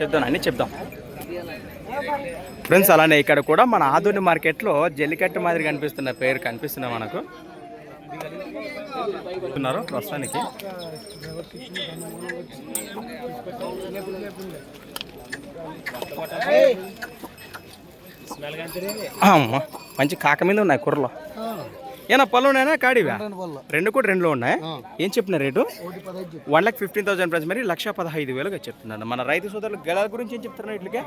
చెప్దాం అన్ని చెప్దాం. ఫ్రెండ్స్ అలానే ఇక్కడ కూడా మన ఆధునిక మార్కెట్లో జల్లికట్టు మాదిరి కనిపిస్తున్న పేరు కనిపిస్తుంది మనకు. ఉన్నారు ప్రస్తుతానికి. మంచి కాక మీద ఉన్నాయి కూరలో. ఏనా పళ్ళు ఉన్నాయా? కాడివా? రెండు కూడా రెండులో ఉన్నాయి. ఏం చెప్పిన rate? One lakh fifteen thousand price మరి లక్ష పదహైదు వేలుగా చెప్తున్నాను. మన రైతు సోదరులు గెలాల గురించి ఏం చెప్తున్నారు ఇట్లకే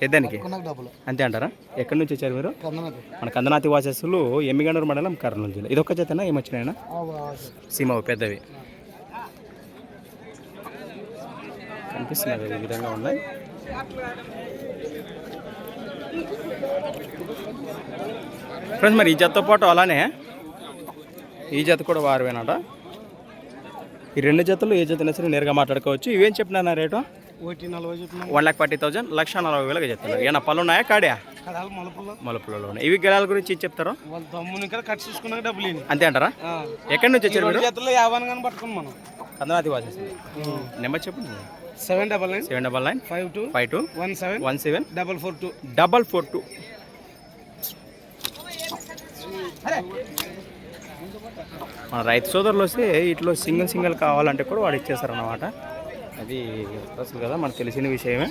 సేద్యానికి? అంతే అంటారా? ఎక్కడి నుంచి వచ్చారు మీరు? మన కందనాతి వాసస్సులు ఎమ్మిగండూరు మండలం కర్నూలు జిల్లా. ఇదొక్క చేతనా ఏమొచ్చినాయనా సీమ పెద్దవి. కనిపిస్తున్నది ఈ విధంగా ఉన్నాయి. ఫ్రెండ్స్ మరి ఈ జతతో పాటు అలానే ఈ జత కూడా వారువేనట. ఈ రెండు జతలు ఏ జత సరే నేరుగా మాట్లాడుకోవచ్చు. ఇవేం చెప్పినా rate? One lakh forty thousand లక్ష నలభై వేలుగా చెప్తున్నారు. ఏమన్నా పళ్ళు ఉన్నాయా కాడా కడాలు మలుపులు. మలుపులలో ఉన్నాయి ఇవి గెలాల గురించి చెప్తారు? అంతే అంటారా? ఎక్కడి నుంచి వచ్చారు మనం. కందనాతి వాసేసి. నెంబర్ చెప్పు seven double nine. Seven double nine. Five two five two one seven one seven double four two. Double four two. మన రైతు సోదరులు వస్తే ఇట్లో సింగిల్ సింగిల్ కావాలంటే కూడా వాడు ఇచ్చేస్తారు అన్నమాట అది అసలు కదా మనకు తెలిసిన విషయమే.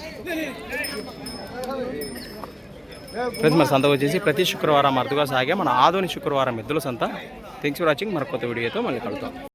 ప్రతి మన సంత వచ్చేసి ప్రతి శుక్రవారం అరుదుగా సాగే మన ఆధునిక శుక్రవారం ఎద్దుల సంత. థ్యాంక్స్ ఫర్ వాచింగ్ మన కొత్త వీడియోతో మళ్ళీ కలుద్దాం.